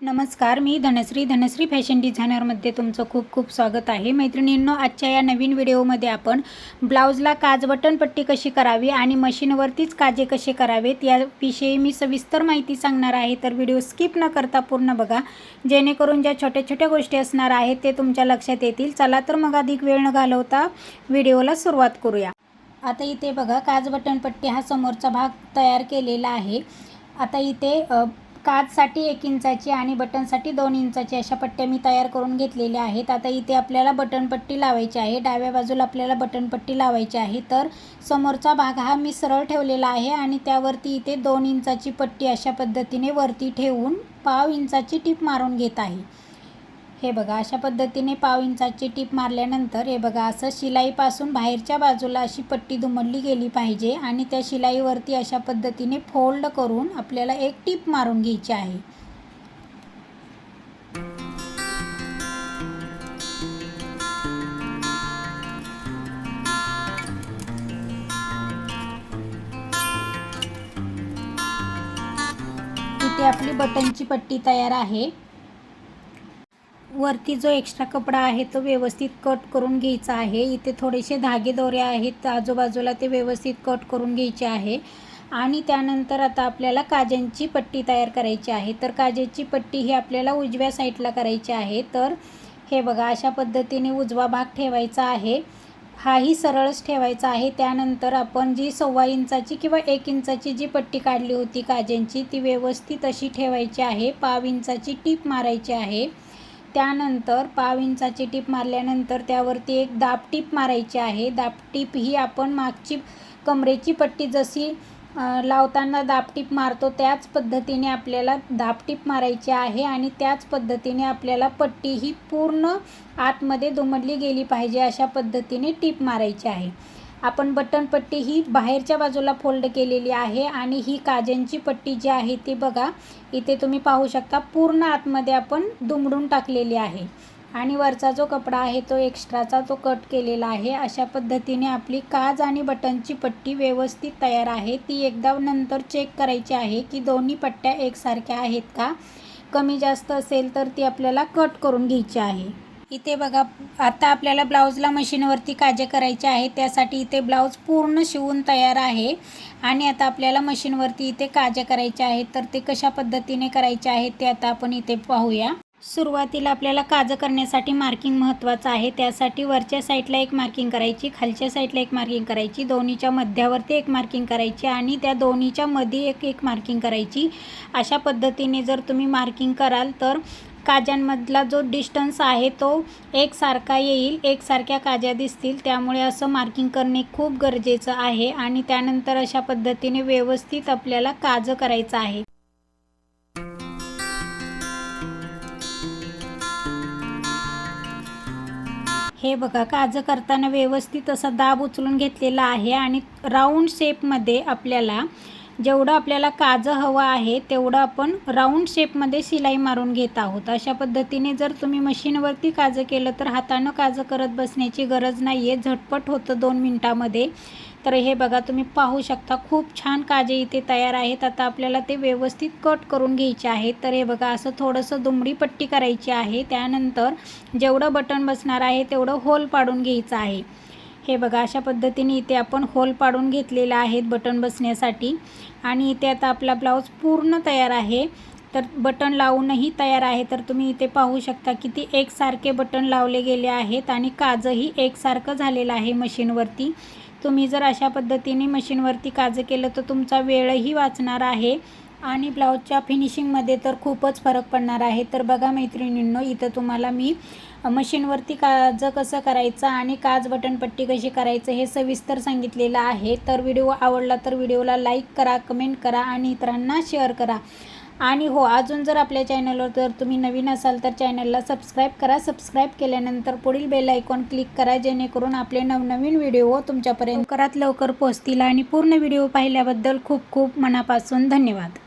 नमस्कार मी धनश्री धनश्री फॅशन डिझायनरमध्ये तुमचं खूप खूप स्वागत आहे. मैत्रिणींनो आजच्या या नवीन व्हिडिओमध्ये आपण ब्लाऊजला काज बटन पट्टी कशी करावी आणि मशीनवरतीच काजे कसे करावेत याविषयी मी सविस्तर माहिती सांगणार आहे. तर व्हिडिओ स्किप न करता पूर्ण बघा. जेणेकरून ज्या छोट्या छोट्या गोष्टी असणार आहेत ते तुमच्या लक्षात येतील. चला तर मग अधिक वेळ न घालवता व्हिडिओला सुरुवात करूया. आता इथे बघा काज बटन पट्टी हा समोरचा भाग तयार केलेला आहे. आता इथे काचसाठी एक इंचाची आणि बटनसाठी दोन इंचाची अशा पट्ट्या मी तयार करून घेतलेल्या आहेत. आता इथे आपल्याला बटनपट्टी लावायची आहे. डाव्या बाजूला आपल्याला बटनपट्टी लावायची आहे. तर समोरचा भाग हा मी सरळ ठेवलेला आहे आणि त्यावरती इथे दोन इंचाची पट्टी अशा पद्धतीने वरती ठेवून पाव इंचाची टीप मारून घेत आहे. हे बघा अशा पद्धतीने पाव इंचाची टीप मारल्यानंतर हे बघा असं शिलाईपासून बाहेरच्या बाजूला अशी पट्टी दुमडली गेली पाहिजे आणि त्या शिलाईवरती अशा पद्धतीने फोल्ड करून आपल्याला एक टीप मारून घ्यायची आहे. इथे आपली बटनची पट्टी तयार आहे. वरती जो एक्स्ट्रा कपडा आहे तो व्यवस्थित कट करून घ्यायचा आहे. इथे थोडेसे धागे दोरे आहेत. आजूबाजूला ते व्यवस्थित कट करून घ्यायचे आहे. आणि त्यानंतर आता आपल्याला काजांची पट्टी तयार करायची आहे. तर काज्याची पट्टी ही आपल्याला उजव्या साईडला करायची आहे. तर हे बघा अशा पद्धतीने उजवा भाग ठेवायचा आहे. हाही सरळच ठेवायचा आहे. त्यानंतर आपण जी सव्वा इंचाची किंवा एक इंचाची जी पट्टी काढली होती काज्यांची ती व्यवस्थित अशी ठेवायची आहे. पाव इंचाची टीप मारायची आहे. त्यानंतर पाव इंचाची टीप मारल्यानंतर त्यावरती एक दाब टीप मारायची आहे. दाब टीप ही आपण मागची कमरेची पट्टी जशी लावताना दाबटीप मारतो त्याच पद्धतीने आपल्याला दाबटीप मारायची आहे आणि त्याच पद्धतीने आपल्याला पट्टी ही पूर्ण आतमध्ये दुमडली गेली पाहिजे अशा पद्धतीने टीप मारायची आहे. आपण बटन पट्टी ही बाहेरच्या बाजूला फोल्ड केलेली आहे आणि ही काजांची पट्टी जी आहे ती बघा इथे तुम्ही पाहू शकता पूर्ण आतमध्ये आपण दुमडून टाकलेली आहे. आणि वरचा जो कपडा आहे तो एक्स्ट्राचा तो कट केलेला आहे. अशा पद्धतीने आपली काज आणि बटनची पट्टी व्यवस्थित तयार आहे. ती एकदा नंतर चेक करायची आहे की दोन्ही पट्ट्या एकसारख्या आहेत का? कमी जास्त असेल तर ती आपल्याला कट करून घ्यायची आहे. इथे बघा आता आपल्याला ब्लाऊजला मशीनवरती काजे करायचे आहे त्यासाठी इथे ब्लाऊज पूर्ण शिवून तयार आहे. आणि आता आपल्याला मशीनवरती इथे काजे करायचे आहेत तर ते कशा पद्धतीने करायचे आहेत ते आता आपण इथे पाहूया. सुरुवातीला आपल्याला काजं करण्यासाठी मार्किंग महत्त्वाचं आहे त्यासाठी वरच्या साईडला एक मार्किंग करायची खालच्या साईडला एक मार्किंग करायची दोन्हीच्या मध्यावरती एक मार्किंग करायची आणि त्या दोन्हीच्या मध्ये एक एक मार्किंग करायची. अशा पद्धतीने जर तुम्ही मार्किंग कराल तर काज्यांमधला जो डिस्टन्स आहे तो एकसारखा येईल एकसारख्या काज्या दिसतील. त्यामुळे असं मार्किंग करणे खूप गरजेचं आहे आणि त्यानंतर अशा पद्धतीने व्यवस्थित आपल्याला काजं करायचं आहे. हे बघा काजं करताना व्यवस्थित असा दाब उचलून घेतलेला आहे आणि राऊंड शेपमध्ये आपल्याला जेवढं आपल्याला काजं हवं आहे तेवढं आपण राऊंड शेपमध्ये शिलाई मारून घेत आहोत. अशा पद्धतीने जर तुम्ही मशीनवरती काजं केलं तर हातानं काजं करत बसण्याची गरज नाही आहे झटपट होतं दोन मिनटामध्ये. तर हे बघा तुम्ही पाहू शकता खूप छान काजे इथे तयार आहेत. आता आपल्याला ते व्यवस्थित कट करून घ्यायचे आहेत. तर हे बघा असं थोडंसं दुमडी पट्टी करायची आहे. त्यानंतर जेवढं बटन बसणार आहे तेवढं होल पाडून घ्यायचं आहे. हे बघा अशा पद्धतीने इथे आपण होल पाडून घेतलेला आहेत बटन बसण्यासाठी. आणि इथे आता आपला ब्लाऊज पूर्ण तयार आहे. तर बटन लावूनही तयार आहे. तर तुम्ही इथे पाहू शकता की ते एकसारखे बटन लावले गेले आहेत आणि काजही एकसारखं झालेलं आहे मशीनवरती. तुम्ही जर अशा पद्धतीने मशीनवरती काजं केलं तर तुमचा वेळही वाचणार आहे. आणि ब्लाऊजच्या फिनिशिंगमध्ये तर खूपच फरक पडणार आहे. तर बघा मैत्रिणींनो इथं तुम्हाला मी मशीनवरती काज कसं करायचं आणि काज बटनपट्टी कशी करायचं हे सविस्तर सांगितलेलं आहे. तर व्हिडिओ आवडला तर व्हिडिओला लाईक करा कमेंट करा आणि इतरांना शेअर करा. आणि हो अजून जर आपल्या चॅनलवर जर तुम्ही नवीन असाल तर चॅनलला सबस्क्राईब करा. सबस्क्राईब केल्यानंतर पुढील बेल आयकॉन क्लिक करा जेणेकरून आपले नवनवीन व्हिडिओ तुमच्यापर्यंत लवकरात लवकर पोहोचतील. आणि पूर्ण व्हिडिओ पाहिल्याबद्दल खूप खूप मनापासून धन्यवाद.